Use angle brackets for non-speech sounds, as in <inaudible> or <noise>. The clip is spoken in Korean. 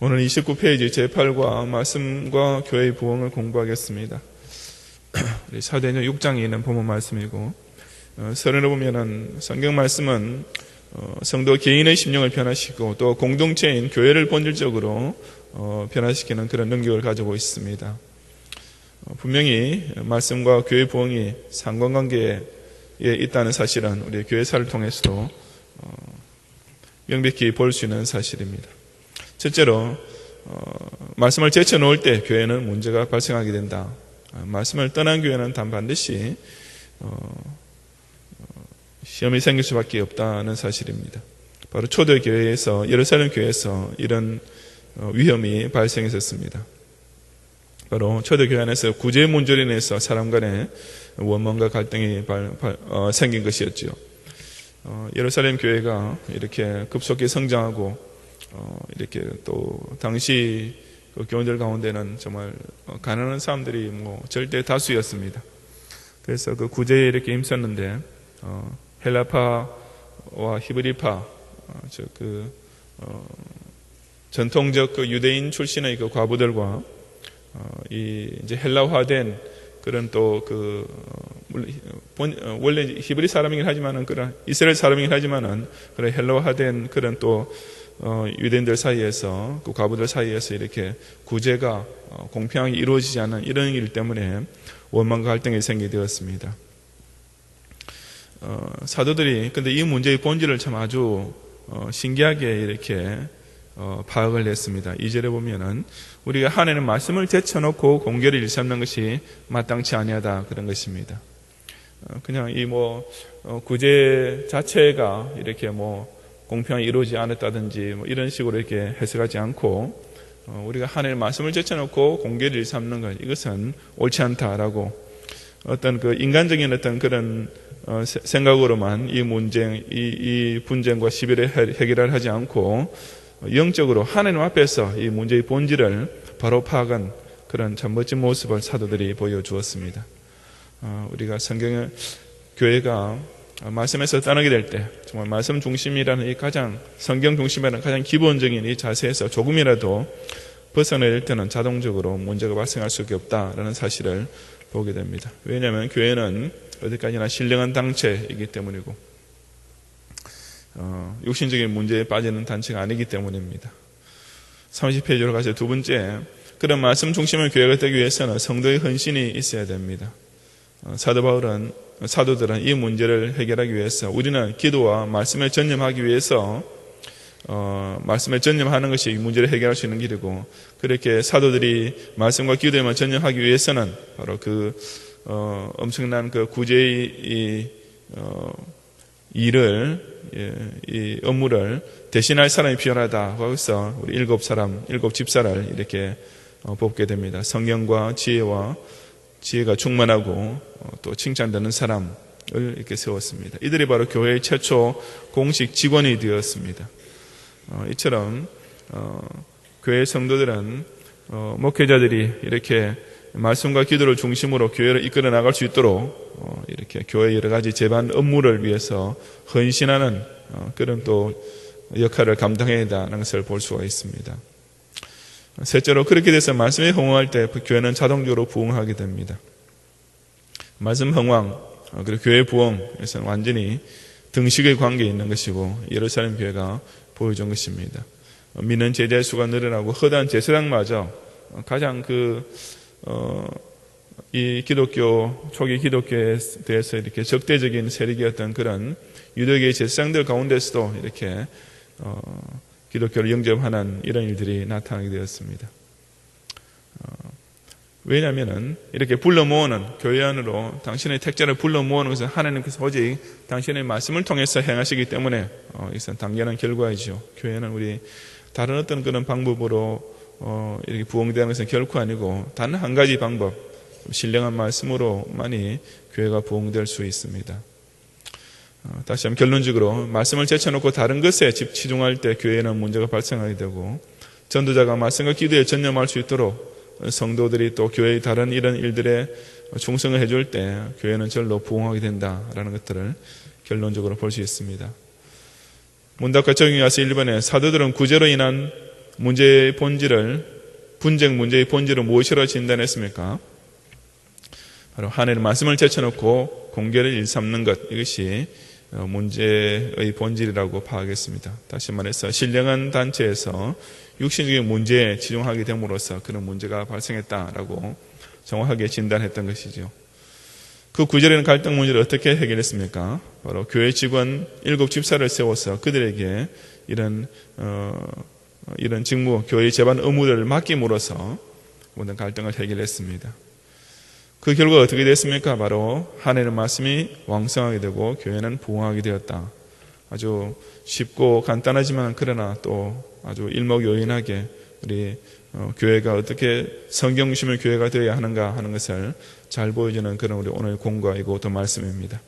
오늘 29페이지 제8과 말씀과 교회의 부흥을 공부하겠습니다. <clears throat> 우리 사도행전 6장에 있는 본문 말씀이고 어, 서론을 보면은 성경 말씀은 어, 성도 개인의 심령을 변화시키고 또 공동체인 교회를 본질적으로 어, 변화시키는 그런 능력을 가지고 있습니다. 어, 분명히 말씀과 교회 부흥이 상관관계에 있다는 사실은 우리 교회사를 통해서도 어, 명백히 볼 수 있는 사실입니다. 첫째로 어, 말씀을 제쳐 놓을 때 교회는 문제가 발생하게 된다. 어, 말씀을 떠난 교회는 단 반드시 어, 시험이 생길 수밖에 없다는 사실입니다. 바로 초대 교회에서 예루살렘 교회에서 이런 위험이 발생했었습니다. 바로 초대 교회 안에서 구제 문제로 인해서 사람 간의 원망과 갈등이 발, 발, 어, 생긴 것이었죠. 어, 예루살렘 교회가 이렇게 급속히 성장하고 어, 이렇게 또 당시 그 교원들 가운데는 정말 가난한 사람들이 뭐 절대 다수였습니다. 그래서 그 구제에 이렇게 힘썼는데 어, 헬라파와 히브리파 어, 저그 어, 전통적 그 유대인 출신의 그 과부들과 어, 이 이제 헬라화된 그런 또그 어, 원래 히브리 사람이긴 하지만은 그런 이스라엘 사람이긴 하지만은 그런 헬라화된 그런 또 어, 유대인들 사이에서 그 과부들 사이에서 이렇게 구제가 어, 공평하게 이루어지지 않는 이런 일 때문에 원망과 갈등이 생기게 되었습니다. 어, 사도들이 근데 이 문제의 본질을 참 아주 어, 신기하게 이렇게 어, 파악을 했습니다. 이절에 보면은 우리가 한 해는 말씀을 제쳐놓고 공개를 일삼는 것이 마땅치 아니하다 그런 것입니다. 어, 그냥 이뭐 어, 구제 자체가 이렇게 뭐 공평히 이루어지지 않았다든지 뭐 이런 식으로 이렇게 해석하지 않고 어, 우리가 하늘 말씀을 제쳐놓고 공개를 삼는 것 이것은 옳지 않다라고 어떤 그 인간적인 어떤 그런 어, 생각으로만 이 문제, 이, 이 분쟁과 시비를 해결을 하지 않고 영적으로 하나님 앞에서 이 문제의 본질을 바로 파악한 그런 참 멋진 모습을 사도들이 보여주었습니다. 어, 우리가 성경의 교회가 말씀에서 떠나게 될 때 정말 말씀 중심이라는 이 가장 성경 중심이라는 가장 기본적인 이 자세에서 조금이라도 벗어낼 때는 자동적으로 문제가 발생할 수밖에 없다라는 사실을 보게 됩니다. 왜냐하면 교회는 어디까지나 신령한 당체이기 때문이고 어, 육신적인 문제에 빠지는 단체가 아니기 때문입니다. 30페이지로 가서 두 번째 그런 말씀 중심의 교회가 되기 위해서는 성도의 헌신이 있어야 됩니다. 어, 사도 바울은 사도들은 이 문제를 해결하기 위해서 우리는 기도와 말씀에 전념하기 위해서 어, 말씀에 전념하는 것이 이 문제를 해결할 수 있는 길이고 그렇게 사도들이 말씀과 기도에만 전념하기 위해서는 바로 그 어, 엄청난 그 구제의 이, 어, 일을 예, 이 업무를 대신할 사람이 필요하다 하고서 우리 일곱 사람 일곱 집사를 이렇게 어, 뽑게 됩니다. 성경과 지혜와 지혜가 충만하고 어, 또 칭찬되는 사람을 이렇게 세웠습니다. 이들이 바로 교회의 최초 공식 직원이 되었습니다. 어, 이처럼 어, 교회 성도들은 목회자들이 이렇게 말씀과 기도를 중심으로 교회를 이끌어 나갈 수 있도록 이렇게 교회 여러 가지 재반 업무를 위해서 헌신하는 그런 또 역할을 감당해야 한다는 것을 볼 수가 있습니다. 셋째로 그렇게 돼서 말씀에 흥황할 때 교회는 자동적으로 부흥하게 됩니다. 말씀 흥황 어, 그리고 교회 부흥에서는 완전히 등식의 관계에 있는 것이고 예루살렘 교회가 보여준 것입니다. 어, 믿는 제자 수가 늘어나고 허다한 제사장마저 가장 그, 어, 이 기독교, 초기 기독교에 대해서 이렇게 적대적인 세력이었던 그런 유대교의 제사장들 가운데서도 이렇게, 어, 기독교를 영접하는 이런 일들이 나타나게 되었습니다. 어, 왜냐하면 이렇게 불러 모으는 교회 안으로 당신의 택자를 불러 모으는 것은 하나님께서 오직 당신의 말씀을 통해서 행하시기 때문에 어, 이것은 당연한 결과이죠. 교회는 우리 다른 어떤 그런 방법으로 어, 이렇게 부흥되는 것은 결코 아니고 단 한 가지 방법 신령한 말씀으로만이 교회가 부흥될 수 있습니다. 어, 다시 한번 결론적으로 말씀을 제쳐놓고 다른 것에 집중할 때 교회는 문제가 발생하게 되고 전도자가 말씀과 기도에 전념할 수 있도록 성도들이 또 교회의 다른 이런 일들에 충성을 해줄 때 교회는 절로 부흥하게 된다라는 것들을 결론적으로 볼 수 있습니다. 문답과 적용이 와서 1번에 사도들은 구제로 인한 문제의 본질을 분쟁 문제의 본질을 무엇이라 진단했습니까? 바로 하나님의 말씀을 제쳐놓고 공개를 일삼는 것 이것이 어, 문제의 본질이라고 파악했습니다. 다시 말해서 신령한 단체에서 육신적인 문제에 집중하게 됨으로써 그런 문제가 발생했다라고 정확하게 진단했던 것이죠. 그 구절에는 갈등 문제를 어떻게 해결했습니까? 바로 교회 직원 일곱 집사를 세워서 그들에게 이런 어, 이런 직무, 교회 재반 의무를 맡김으로써 모든 갈등을 해결했습니다. 그 결과 어떻게 됐습니까? 바로 하나님의 말씀이 왕성하게 되고 교회는 부흥하게 되었다. 아주 쉽고 간단하지만 그러나 또 아주 일목요연하게 우리 어, 교회가 어떻게 성경심의 교회가 되어야 하는가 하는 것을 잘 보여주는 그런 우리 오늘 공과이고 또 말씀입니다.